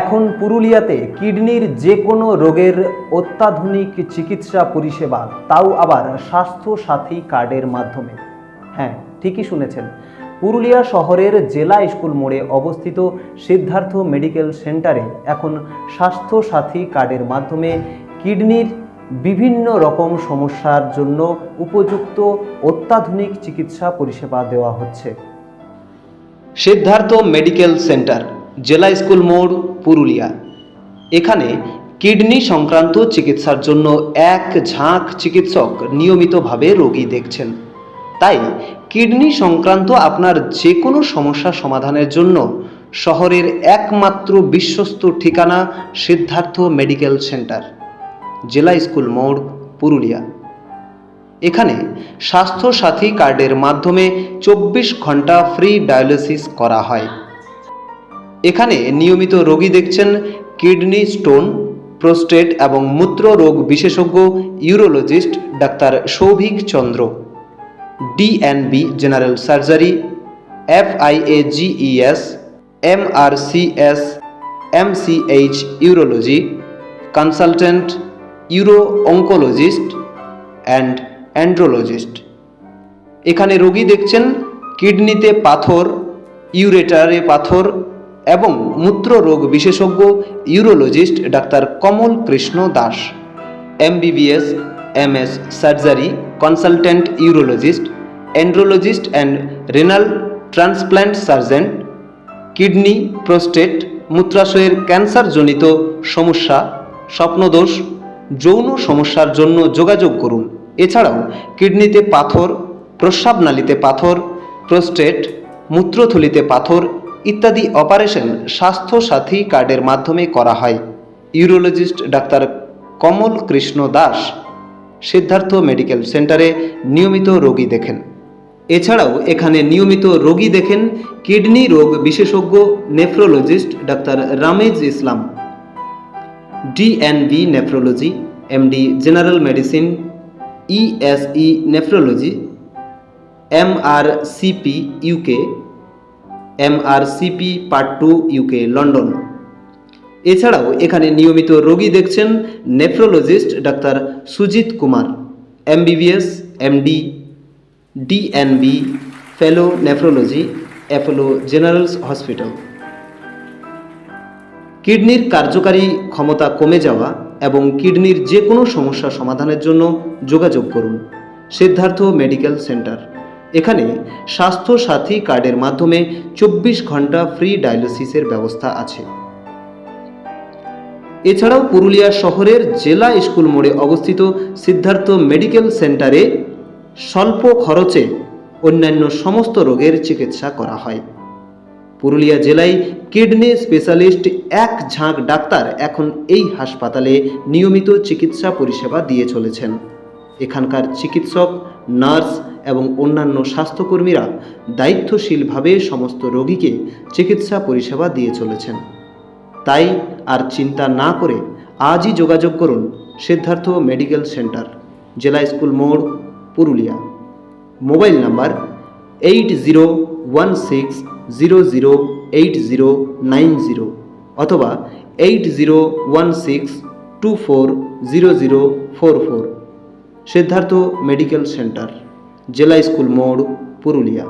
এখন পুরুলিয়াতে কিডনির যে কোনো রোগের অত্যাধুনিক চিকিৎসা পরিষেবা, তাও আবার স্বাস্থ্য সাথী কার্ডের মাধ্যমে। হ্যাঁ ঠিকই শুনেছেন। পুরুলিয়া শহরের জেলা স্কুল মোড়ে অবস্থিত সিদ্ধার্থ মেডিকেল সেন্টারে এখন স্বাস্থ্য সাথী কার্ডের মাধ্যমে কিডনির বিভিন্ন রকম সমস্যার জন্য উপযুক্ত অত্যাধুনিক চিকিৎসা পরিষেবা দেওয়া হচ্ছে। সিদ্ধার্থ মেডিকেল সেন্টার জেলা স্কুল মোড়, পুরুলিয়া। এখানে কিডনি সংক্রান্ত চিকিৎসার জন্য এক ঝাঁক চিকিৎসক নিয়মিতভাবে রোগী দেখছেন। তাই কিডনি সংক্রান্ত আপনার যে কোনো সমস্যা সমাধানের জন্য শহরের একমাত্র বিশ্বস্ত ঠিকানা সিদ্ধার্থ মেডিকেল সেন্টার, জেলা স্কুল মোড়, পুরুলিয়া। এখানে স্বাস্থ্য সাথী কার্ডের মাধ্যমে চব্বিশ ঘণ্টা ফ্রি ডায়ালিসিস করা হয়। এখানে নিয়মিত রোগী দেখছেন কিডনি স্টোন, প্রোস্টেট এবং মূত্র রোগ বিশেষজ্ঞ urologist doctor Souvik Chandra. DNB general surgery, FIAGES, MRCS, MCh urology, consultant uro oncologist and andrologist. এখানে রোগী দেখছেন কিডনিতে পাথর, ইউরেটারে পাথর এবং মূত্র রোগ বিশেষজ্ঞ urologist doctor Kamal Krishna Das. MBBS, MS surgery, consultant urologist andrologist and renal transplant surgeon, kidney, prostate, মূত্রাশয়ের ক্যান্সারজনিত সমস্যা, স্বপ্নদোষ, যৌন সমস্যার জন্য যোগাযোগ করুন। এছাড়াও কিডনিতে পাথর, প্রস্রাবনালীতে পাথর, প্রোস্টেট, মূত্রথলিতে পাথর ইত্যাদি অপারেশন স্বাস্থ্য সাথী কার্ডের মাধ্যমে করা হয়। Urologist doctor Kamal Krishna Das Siddhartha medical সেন্টারে নিয়মিত রোগী দেখেন। এছাড়াও এখানে নিয়মিত রোগী দেখেন কিডনি রোগ বিশেষজ্ঞ nephrologist doctor Ramez Islam. DNB nephrology, MD general medicine, ESE nephrology, MRCP UK MRCP part two UK London এছাড়াও এখানে নিয়মিত রোগী দেখছেন nephrologist doctor Sujit Kumar MBBS MD DNB fellow nephrology Apollo generals hospital কিডনির কার্যকারী ক্ষমতা কমে যাওয়া এবং কিডনির যে কোনো সমস্যা সমাধানের জন্য যোগাযোগ করুন, সিদ্ধার্থ মেডিকেল সেন্টার। এখানে স্বাস্থ্য সাথী কার্ডের মাধ্যমে চব্বিশ ঘণ্টা ফ্রি ডায়ালিসিসের ব্যবস্থা আছে। এছাড়াও পুরুলিয়া শহরের জেলা স্কুল মোড়ে অবস্থিত সিদ্ধার্থ মেডিকেল সেন্টারে স্বল্প খরচে অন্যান্য সমস্ত রোগের চিকিৎসা করা হয়। পুরুলিয়া জেলায় কিডনি স্পেশালিস্ট এক ঝাঁক ডাক্তার এখন এই হাসপাতালে নিয়মিত চিকিৎসা পরিষেবা দিয়ে চলেছেন। এখানকার চিকিৎসক, নার্স এবং অন্যান্য স্বাস্থ্যকর্মীরা দায়িত্বশীলভাবে সমস্ত রোগীকে চিকিৎসা পরিষেবা দিয়ে চলেছেন। তাই আর চিন্তা না করে আজই যোগাযোগ করুন সিদ্ধার্থ মেডিকেল সেন্টার, জেলা স্কুল মোড়, Purulia. Mobile number eight zero one six zero zero eight zero nine zero অথবা eight zero one six two four zero zero four four, Siddhartha medical centre. জেলা স্কুল মোড় পুরুলিয়া